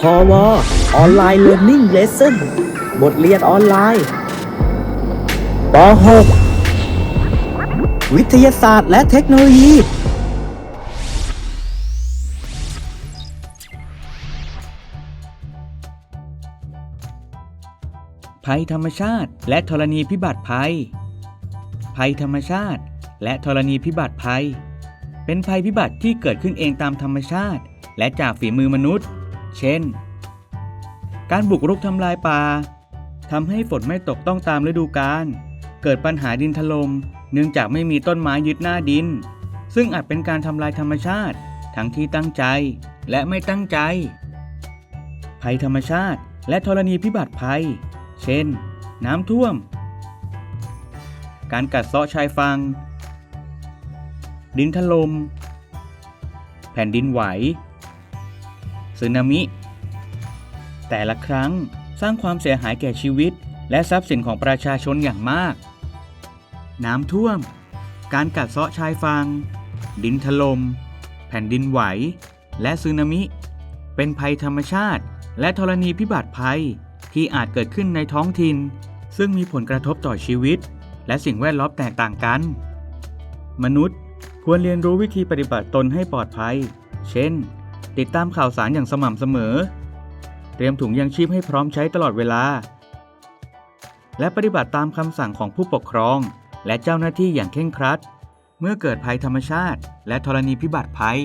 พอวออนไลน์เรียนนิ่งเลสเซ่นบทเรียนออนไลน์ป .6 วิทยาศาสตร์และเทคโนโลยี ภัยธรรมชาติ และธรณีพิบัติภัย ภัยธรรมชาติ และธรณีพิบัติภัย เป็นภัยพิบัติที่เกิดขึ้นเองตามธรรมชาติ และจากฝีมือมนุษย์ เช่น การบุกรุกทำลายป่าทำให้ฝนไม่ตกต้องตามฤดูกาล เกิดปัญหาดินถลม่มเนื่องจากไม่มีต้นไม้ยึดหน้าดิน ซึ่งอาจเป็นการทำลายธรรมชาติ ทั้งที่ตั้งใจและไม่ตั้งใจ ภัยธรรมชาติและธรณีพิบัติภัย เช่น น้ำท่วม การกัดเซาะชายฝั่งดินถลม่มแผ่นดินไหว สึนามิ แต่ละครั้งสร้างความเสียหายแก่ชีวิต และทรัพย์สินของประชาชนอย่างมาก น้ำท่วม การกัดเซาะชายฝั่งดินถลม่มแผ่นดินไหว และสึนามิ เป็นภัยธรรมชาติ และธรณีพิบัติภัยที่อาจเกิดขึ้นในท้องถิ่น ซึ่งมีผลกระทบต่อชีวิต และสิ่งแวดล้อมแตกต่างกัน มนุษย์ควรเรียนรู้วิธีปฏิบัติตนให้ปลอดภัย เช่น ติดตามข่าวสารอย่างสม่ำเสมอ เตรียมถุงยังชีพให้พร้อมใช้ตลอดเวลา และปฏิบัติตามคำสั่งของผู้ปกครอง และเจ้าหน้าที่อย่างเคร่งครัด เมื่อเกิดภัยธรรมชาติ และธรณีพิบัติภัย